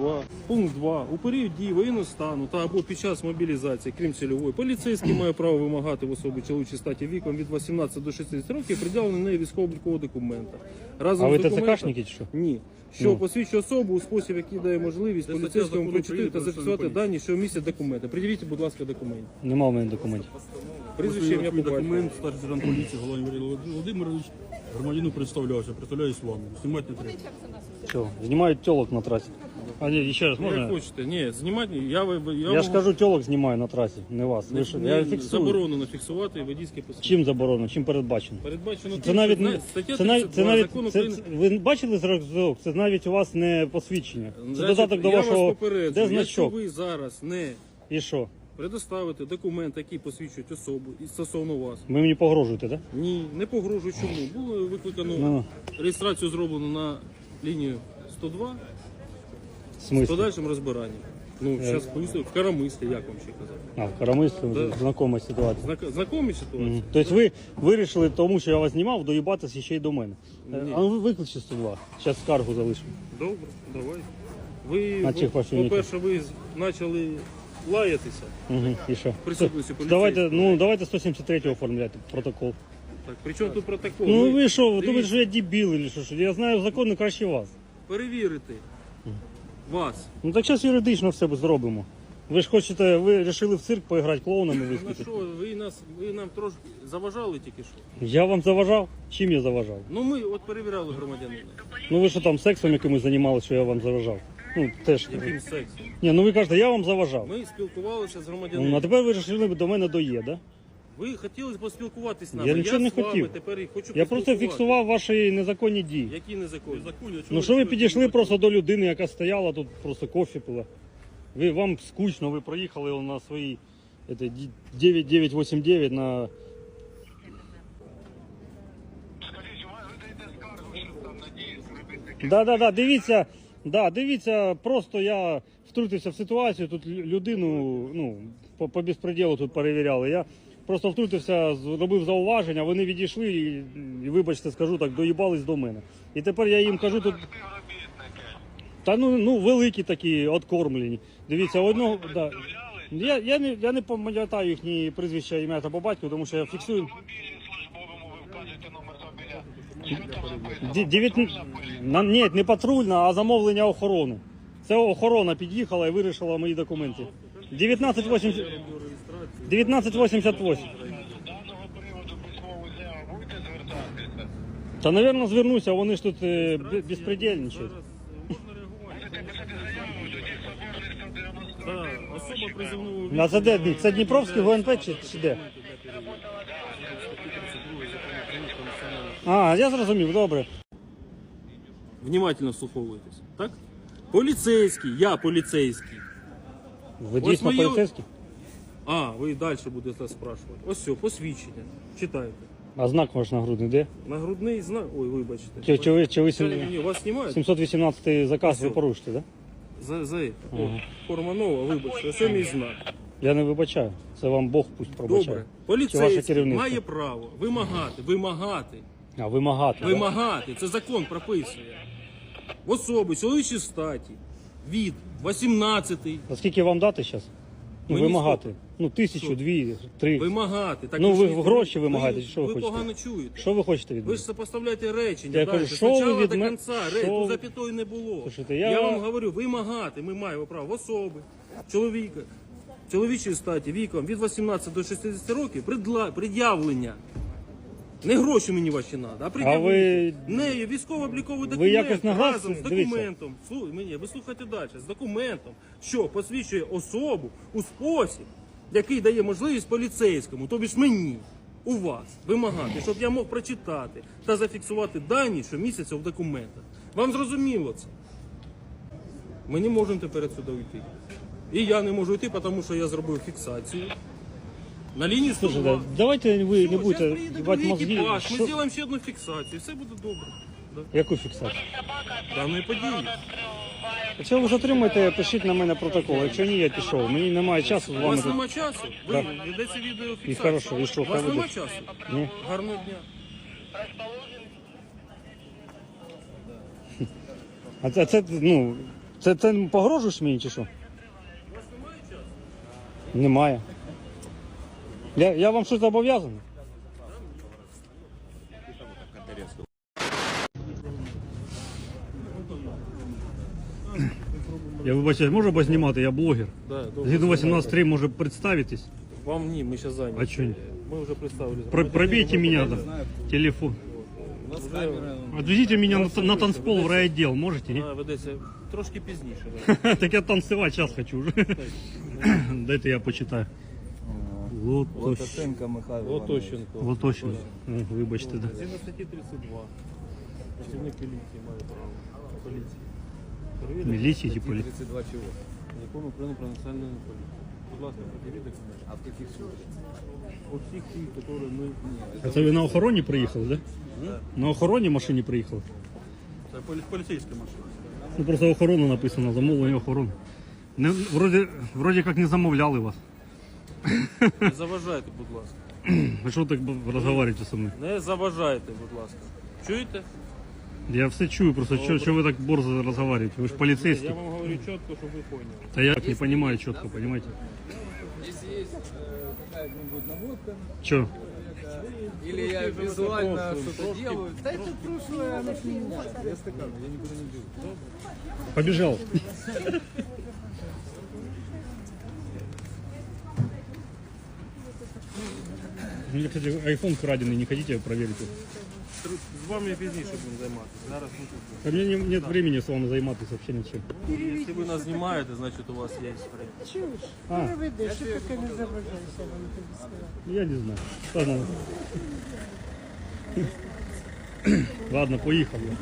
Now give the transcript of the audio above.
2. Пункт 2. У період дії воєнного стану та або під час мобілізації, крім цільової, поліцейський має право вимагати в особи чоловічої статі віком від 18 до 60 років приділення неї військово-облікового документа. Разом А ви з документом- ТЦКшники чи що? Ні. Що Ну. посвідчує особу у спосіб, який дає можливість Це стаття поліцейському закону прочитати України та про зафіксувати дані, що містять документи. Приділіть, будь ласка, документ. Нема в мене документів. Прізвище ім'я по батькові. документ, старший сержант поліції Юрій Володимирович, громадянину представлявся, представляюсь вам. Знімати не треба. Що, знімають тілок на трасі. А ні, ще раз Ну, як можна? хочете. Ні, знімати, я, ви- я, Я ж кажу, тілок знімаю на трасі, не вас. Ви що, не- я фіксую. заборонено фіксувати водійське посвідчення. Чим заборонено, чим передбачено? Передбачено Це навіть не це навіть це навіть закону це, ви бачили зразок? Це навіть у вас не посвідчення. Це Значить, додаток до я вашого вас попереджую, де якщо ви зараз не і що? предоставите документ, який посвідчують особу і стосовно вас. Ви мені погрожуєте, так? Ні, не погрожую чому. Було викликано Ну. реєстрацію зроблено на лінію 102 В з смислі? подальшим розбиранням. Ну, зараз поясню, в Карамислі, як вам ще казати. А, в Карамислі Да. знакома ситуація. Знак- Знакомі ситуації? Мгм. Тобто ви вирішили, тому що я вас знімав, доїбатися ще й до мене. Е, А ну ви викличте 102. Зараз скаргу залишимо. Добре, давай. Ви, На працівників. по-перше, ви з- почали лаятися. Угу. І що? Присутності. Давайте, ну, давайте 173 оформляйте протокол. Так, при чому тут протокол? Ну ви що, ви думаєте, що я дебіл чи що? Я знаю закони краще вас. перевірити вас. Ну так зараз юридично все зробимо. Ви ж хочете, ви вирішили в цирк поіграти клоунами Ну виступити. що, ви нас ви нам трошки заважали тільки що. Я вам заважав? Чим я заважав? Ну ми от перевіряли громадянина. Ну ви що там сексом якимось займалися, що я вам заважав? Ну теж. Яким сексом? Ні, ну ви кажете, я вам заважав. Ми спілкувалися з Ну, а тепер ви вирішили до мене доє, да? Ви хотіли поспілкуватись з Я нами. нічого не з вами хотів. Тепер і хочу Я просто поспілкуватись. фіксував ваші незаконні дії. Які незаконні? Законі, Ну що ви підійшли просто до людини, яка стояла тут, просто кофе пила. Ви вам скучно, ви проїхали на свої это, ді- 9989 на. Да, да, да, дивіться, да, дивіться, просто я втрутився в ситуацію, тут лю- людину, ну, по, по безпреділу тут перевіряли. Я просто втрутився, зробив зауваження, вони відійшли і, і вибачте, скажу так, доїбались до мене. І тепер я їм кажу тут. Та ну, ну великі такі, откормлені. Дивіться, одного. Да. Я, я, не, я не пам'ятаю їхні прізвища, ім'я та по батьку, тому що я фіксую. На, ні, не патрульна, а замовлення охорони. Це охорона під'їхала і вирішила мої документи. 1980... 1988. З даного приводу письмову заяву будете звертатися? Та, напевно, звернуся, вони ж тут е, бе- безпредельничають. Зараз е, можна реагувати. Будете писати заяву, тоді соборний 190 Да, особа призовного А це де? Це Дніпровський ГУНП чи, чи де? А, я зрозумів, добре. Внимательно вслуховуєтесь. Так? Поліцейський, я поліцейський. Ви Ось дійсно моє- поліцейський? А, ви далі будете спрашувати. Ось все, посвідчення. Читайте. А знак ваш нагрудний де? Нагрудний знак. Ой, вибачте. Чи, чи ви, чи ви Це, сім- ні, вас знімають? 718 заказ ви Все. порушите, да? За, за це. О, форма нова, вибачте. Це мій знак. Я не вибачаю. Це вам Бог пусть пробачає. Добре. Чи ваше Поліцейський керівництво? має право вимагати, вимагати, А вимагати. да? вимагати. Це закон прописує. Особи чоловічої статі від 18 А скільки вам дати зараз? Ну, Мені вимагати. Ну, тисячу, Що? дві, три. вимагати. Так Ну, ви ж- гроші вимагаєте, чи що ви ви хочете? погано чуєте. Що ви хочете від Ви мене? ж сопоставляєте речення. Я далі. кажу, що ви Спочатку від до мен- кінця. що Ре... Тут ви- запятої не було. Слушайте, я... я- вам говорю, вимагати. Ми маємо право в особи, чоловіка, чоловічої статі віком від 18 до 60 років предла... пред'явлення. Не гроші мені ваші треба, а ви- Нею військово-обліковий документ якось на газ- разом з дивіться. документом. Слухай, мені, ви слухайте далі. З документом, що посвідчує особу у спосіб, який дає можливість поліцейському, тобі ж мені, у вас, вимагати, щоб я мог прочитати та зафіксувати дані, що містяться в документах. Вам зрозуміло це? Ми не можемо тепер сюди йти. І я не можу йти, тому що я зробив фіксацію. На лінії 102. Слушайте, давайте ви Все, не будете щас приїде другий мозги. екіпаж, Ми Що- зробимо ще одну фіксацію, все буде добре. Да. Яку фіксацію? Даної події. Якщо ви затримаєте, пишіть на мене протокол. Якщо ні, я пішов. Мені немає часу з У вас тут. нема часу? Ви Да. ведеться відеофіксація. І хорошо, і що, У вас нема часу? Ні. Гарного дня. А це, це ну, Це ти погрожуєш мені чи що? У вас немає часу? Немає. Я, я вам щось зобов'язаний? Я вибачаюсь, можу познімати, я блогер. Да, добре. Згідно 18.3 може представитись. Вам ні, ми зараз зайняті. А чо ні? Ми вже представились. Про, пробейте меня, да. Телефон. Отвезите меня на, на танцпол в райотдел, можете? не? А, ведеться трошки пізніше. Да. Так я танцевать сейчас хочу уже. Дайте я почитаю. Лотощ. Лотосенко Михайло. Лотощенко. Лотощин. О, Вибачте, да. Згідно статті 32. Працівник поліції має право. Поліції. Перевірити Милиции типа. ли? 32 чего? закон України про національну поліцію. Будь ласка, пред'явіть. А в каких случаях? У всіх тих, які ми... А це ви на охороні приїхали, да? На охороні машині приїхали? Це полі- поліцейська машина. Ну просто охорона написано, замовлення охорони. Не, вроді, вроді як не замовляли вас. Не заважайте, будь ласка. Ви що так розговорюєте зі мною? Не заважайте, будь ласка. Чуєте? Я все чую, просто що, що ви так борзо розговорюєте? Ви ж поліцейські. Я вам говорю чітко, щоб ви поняли. Да я не понимаю четко, понимаете? Если есть э, какая-нибудь наводка, Че? или я визуально что-то делаю, да это прошлое, оно ж не меняется. Я стакан, я никуда не бегу. Побежал. У меня, кстати, iPhone краденый, не хотите проверить? его? З вами пізніше будемо займатися. Зараз не тут. А мне не- нет времени с вами заниматься вообще ничем. Якщо ви нас знімаєте, значить у вас є время. Чуєш? А. Переведи, що таке не заважайся, вам тобі сказати. Я не знаю. Ладно. Ладно, поехал. я.